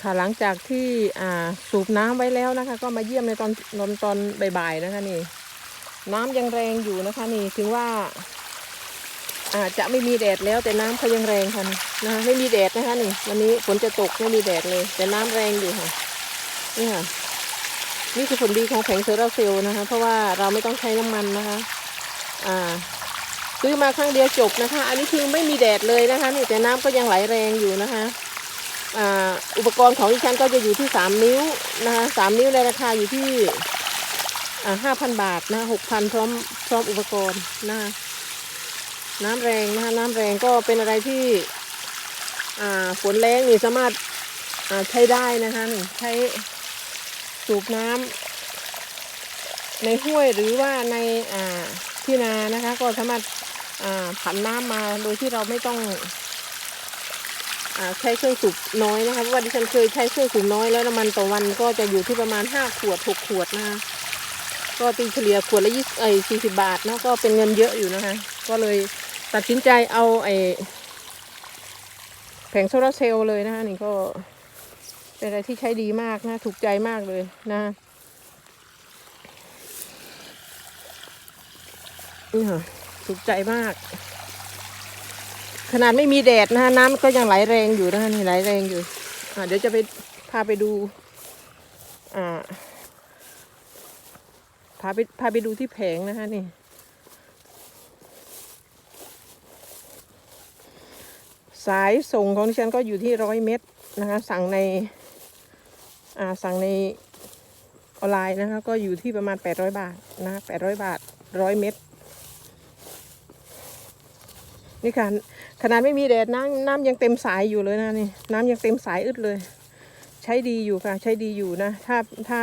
ค่ะหลังจากที่อ่าสูบน้ำไว้แล้วนะคะ ก็มาเยี่ยมในตอนตอนตอนบ่ายๆนะคะนี่ น้ำยังแรงอยู่นะคะ นี่ถึงว่าอาจจะไม่มีแดดแล้วแต่น้ำเขายังแรงค่ะนะคะไม่มีแดดนะคะนี่วันนี้ฝนจะตกไม่มีแดดเลย แต่น้ำแรงอยู่ค่ะนี่ค่ะนี่คือผลดีของแผงโซลาร์เซลล์นะคะ เพราะว่าเราไม่ต้องใช้น้ำมันนะคะ อ่าซื้อมาครั้งเดียวจบนะคะ อันนี้คือไม่มีแดดเลยนะคะนี่แต่น้ำก็ยังไหลแรงอยู่นะคะ อุปกรณ์ของดิฉันก็จะอยู่ที่สามนิ้วนะคะสามนิ้วในราคาอยู่ที่ห้าพันบาทนะหกพันพร้อมพร้อมอุปกรณ์นะคะน้ำแรงนะคะน้ำแรงก็เป็นอะไรที่ฝนแรงนี่สามารถใช้ได้นะคะใช้สูบน้ำในห้วยหรือว่าในที่นานะคะ ก็สามารถอ่าผันน้ำมาโดยที่เราไม่ต้อง ใช้เครื่องสูบน้อยนะคะเพราะว่าดิฉันเคยใช้เครื่องสูบน้อยแล้วน้ำมันต่อวันก็จะอยู่ที่ประมาณห้าขวดหกขวดนะคะก็ตีเฉลี่ยขวดละยี่ไอ้สี่สิบาทเนาะก็เป็นเงินเยอะอยู่นะคะ ก็เลยตัดสินใจเอาไอ้แผงโซลาร์เซลล์เลยนะคะนี่ก็เป็นอะไรที่ใช้ดีมากนะถูกใจมากเลยนะนี่ค่ะถูกใจมาก ขนาดไม่มีแดดนะคะน้ำก็ยังไหลแรงอยู่นะคะนี่ไหลแรงอยู่อ่าเดี๋ยวจะไปพาไปดูอ่าพาไปพาไปดูที่แผงนะคะนี่สายส่งของดิฉันก็อยู่ที่ร้อยเมตรนะคะ สั่งในอ่าสั่งในออนไลน์นะคะ ก็อยู่ที่ประมาณแปดร้อยบาทนะแปดร้อยบาทร้อยเมตร นี่ค่ะขนาดไม่มีแดดน้ำน้ำยังเต็มสายอยู่เลยนะนี่น้ำยังเต็มสายอึดเลย ใช้ดีอยู่ค่ะ ใช้ดีอยู่นะ ถ้าถ้า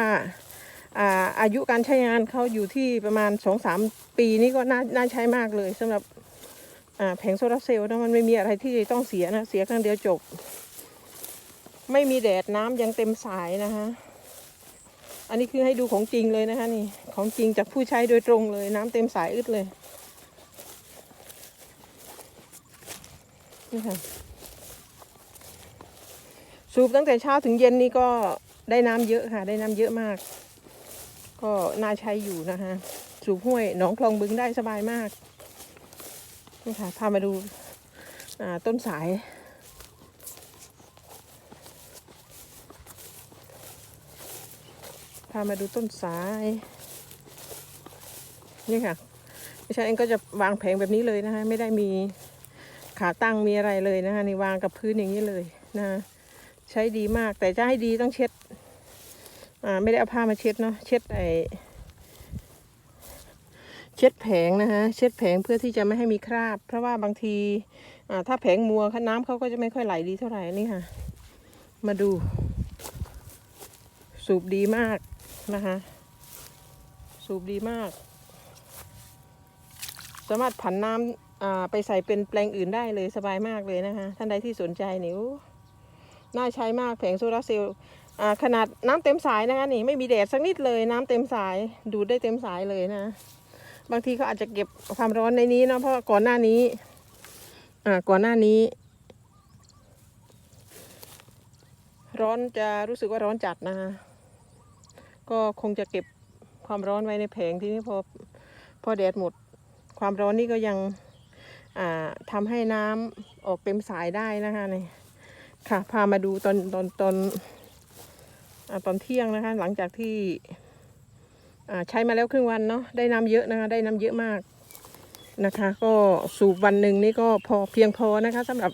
อาอายุการใช้งานเขาอยู่ที่ประมาณสองสามปีนี่ก็น่าน่าใช้มากเลยสำหรับแผงโซลาร์เซลล์นะมันไม่มีอะไรที่ต้องเสียนะ เสียครั้งเดียวจบ ไม่มีแดดน้ำยังเต็มสายนะคะอันนี้คือให้ดูของจริงเลยนะคะนี่ของจริงจากผู้ใช้โดยตรงเลย น้ำเต็มสายอึดเลย นี่ค่ะสูบตั้งแต่เช้าถึงเย็นนี่ก็ได้น้ำเยอะค่ะ ได้น้ำเยอะมาก ก็น่าใช้อยู่นะคะสูบห้วยหนองคลองบึงได้สบายมากนี่ค่ะพามาดูาต้นสายพามาดูต้นสาย นี่ค่ะดิฉันเองก็จะวางแผงแบบนี้เลยนะคะ ไม่ได้มี ขาตั้งมีอะไรเลยนะคะนี่วางกับพื้นอย่างนี้เลยนะใช้ดีมากแต่จะให้ดีต้องเช็ดอ่าไม่ได้เอาผ้ามาเช็ดเนาะเช็ดไอเช็ดแผงนะฮะเช็ดแผงเพื่อที่จะไม่ให้มีคราบ เพราะว่าบางทีอ่าถ้าแผงมัวค่น้ำเขาก็จะไม่ค่อยไหลดีเท่าไหร่นี่ค่ะ มาดู สูบดีมากนะคะสูบดีมาก สามารถผันน้ำอ่า ไปใส่เป็นแปลงอื่นได้เลยสบายมากเลยนะคะ ท่านใดที่สนใจนิวน่าใช้มากแผงโซลาร์เซลล์ขนาดน้ำเต็มสายนะคะนี่ไม่มีแดดสักนิดเลยน้ำเต็มสายดูดได้เต็มสายเลยนะ บางทีเขาอาจจะเก็บความร้อนในนี้เนาะเพราะก่อนหน้านี้อ่าก่อนหน้านี้ ร้อนจะรู้สึกว่าร้อนจัดนะคะก็คงจะเก็บความร้อนไว้ในแผงที่นี้พอพอแดดหมด ความร้อนนี่ก็ยัง ทำให้น้ำออกเต็มสายได้นะคะนี่ค่ะ พามาดูตอนตอนตอนอตอนเที่ยงนะคะ หลังจากที่ใช้มาแล้วครึ่งวันเนาะได้น้ำเยอะนะคะ ได้น้ำเยอะมากนะคะ ก็สูบวันหนึ่งนี่ก็พอเพียงพอนะคะสำหรับ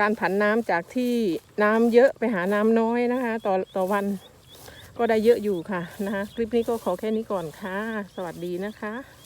การผันน้ำจากที่น้ำเยอะไปหาน้ำน้อยนะคะ ต่อต่อวันก็ได้เยอะอยู่ค่ะนะคะ คลิปนี้ก็ขอแค่นี้ก่อนค่ะ สวัสดีนะคะ